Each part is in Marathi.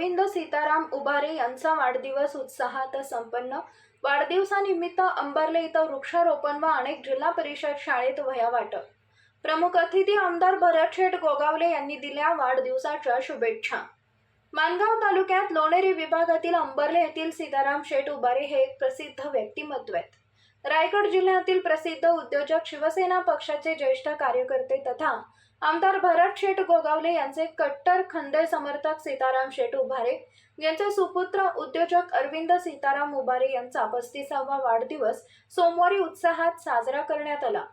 अरविंद सीताराम उभारे यांचा वाढदिवस उत्साहात संपन्न. वाढदिवसानिमित्त अंबरले इथं वृक्षारोपण व अनेक जिल्हा परिषद शाळेत वह्या वाटप प्रमुख अतिथी आमदार भरत शेठ गोगावले यांनी दिल्या वाढदिवसाच्या शुभेच्छा. मानगाव तालुक्यात लोणेरी विभागातील अंबरले येथील सीताराम शेठ उभारे हे एक प्रसिद्ध व्यक्तिमत्व आहेत. रायगड जिल्ह्यातील प्रसिद्ध उद्योजक शिवसेना पक्षाचे ज्येष्ठ कार्यकर्ते तथा आमदार भरत शेठ गोगावले यांचे कट्टर खंदे समर्थक सीताराम शेठ उभारे यांचे सुपुत्र उद्योजक अरविंद सीताराम उभारे यांचा पस्तीसावा वाढदिवस सोमवारी उत्साहात साजरा करण्यात आला.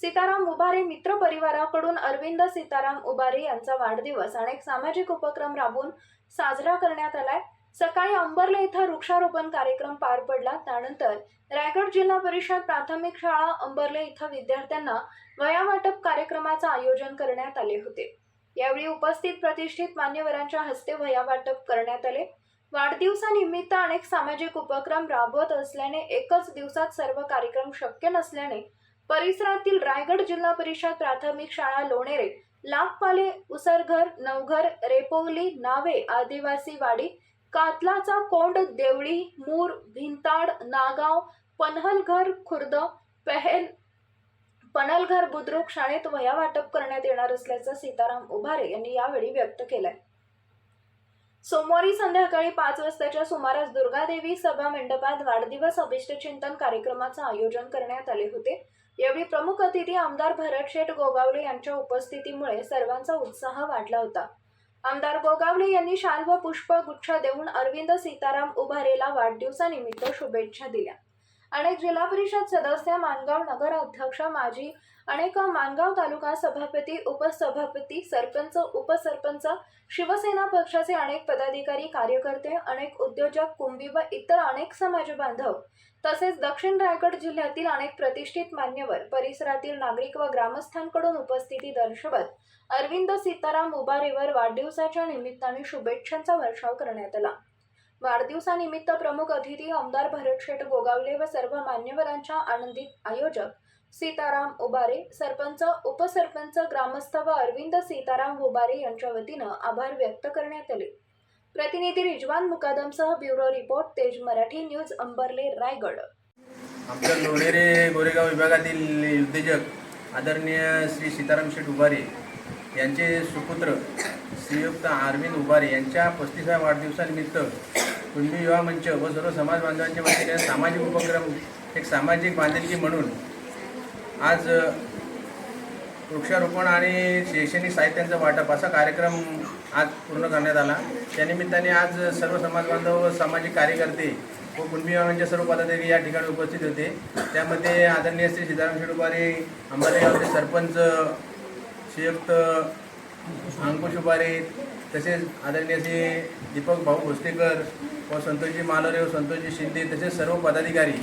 सीताराम उभारे मित्र परिवाराकडून अरविंद सीताराम उभारे यांचा वाढदिवस अनेक सामाजिक उपक्रम राबवून साजरा करण्यात आलाय. सकाळी अंबरला इथं वृक्षारोपण कार्यक्रम पार पडला. त्यानंतर रायगड जिल्हा परिषद प्राथमिक शाळा अंबरले इथं विद्यार्थ्यांना वया वाटप कार्यक्रमाचं आयोजन करण्यात आले होते. यावेळी उपस्थित प्रतिष्ठित मान्यवरांच्या हस्ते वया वाटप करण्यात आले. वाढदिवसानिमित्त अनेक सामाजिक उपक्रम राबवत असल्याने एकच दिवसात सर्व कार्यक्रम शक्य नसल्याने परिसरातील रायगड जिल्हा परिषद प्राथमिक शाळा लोणेरे लाखपाले उसरघर नवघर रेपोवली नावे आदिवासी वाडी कातलाचा कोंड देवळी मूर भिंताड नागाव पनहलघर खुर्द पहेल पनलघर बुद्रुक शाळेत वया वाटप करण्यात येणार असल्याचं सीताराम उभारे यांनी यावेळी व्यक्त केलंय. सोमवारी संध्याकाळी पाच वाजताच्या सुमारास दुर्गादेवी सभा मंडपात वाढदिवस अभिष्टचिंतन कार्यक्रमाचं आयोजन करण्यात आले होते. यावेळी प्रमुख अतिथी आमदार भरत शेठ गोगावले यांच्या उपस्थितीमुळे सर्वांचा उत्साह वाढला होता. आमदार गोगावले यांनी शाल व पुष्प गुच्छ देऊन अरविंद सीताराम उभारेला वाढदिवसानिमित्त शुभेच्छा दिल्या. अनेक जिल्हा परिषद सदस्य मानगाव नगर अध्यक्ष माजी अनेक मानगाव तालुका सभापती उपसभापती सरपंच उपसरपंच शिवसेना पक्षाचे अनेक पदाधिकारी कार्यकर्ते अनेक उद्योजक कुंभी व इतर अनेक समाज बांधव तसेच दक्षिण रायगड जिल्ह्यातील अनेक प्रतिष्ठित मान्यवर परिसरातील नागरिक व ग्रामस्थांकडून उपस्थिती दर्शवत अरविंद सीताराम उभारेवर वाढदिवसाच्या निमित्ताने शुभेच्छांचा वर्षाव करण्यात आला. वाढदिवसानिमित्त प्रमुख अतिथी आमदार भरत शेठ गोगावले व सर्व मान्यवरांच्या आनंदित आयोजक सीताराम उबारे सरपंच उपसरपंच ग्रामस्थ व अरविंद सीताराम उबारे यांच्या वतीनं आभार व्यक्त करण्यात आले. प्रतिनिधी रिजवान मुकादमसह ब्युरो रिपोर्ट तेज मराठी न्यूज अंबरले रायगड. आमच्या लोणेरे गोरेगाव विभागातील उद्योजक आदरणीय श्री सीताराम शेठ उभारे यांचे सुपुत्र श्रीयुक्त आर्विंद उभारे यांच्या पस्तीसाव्या वाढदिवसानिमित्त कुणबी विवाह मंच व सर्व समाज बांधवांच्या वतीने सामाजिक उपक्रम एक सामाजिक बांधिलकी म्हणून आज वृक्षारोपण आणि शैक्षणिक साहित्यांचं वाटप असा कार्यक्रम आज पूर्ण करण्यात आला. त्यानिमित्ताने आज सर्व समाज बांधव व सामाजिक कार्यकर्ते व कुणबी विभागांचे सर्व पदाधिकारी या ठिकाणी उपस्थित होते. त्यामध्ये आदरणीय श्री सीताराम शेडुबारे अंबालेगावचे सरपंच श्रीयुक्त अंकुश उबारे तसेच आदरणीय श्री दीपक भाऊ भोसलेकर व संतोषजी मालोरे व संतोषजी शिंदे तसेच सर्व पदाधिकारी.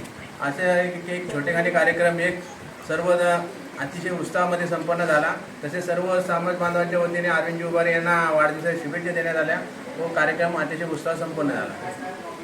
असे एक एक छोटेखानी कार्यक्रम एक सर्व अतिशय उत्साहामध्ये संपन्न झाला. तसेच सर्व समाज बांधवांच्या वतीने अरविंदजी उभारे यांना वाढदिवसाच्या शुभेच्छा देण्यात आल्या व कार्यक्रम अतिशय उत्साह संपन्न झाला.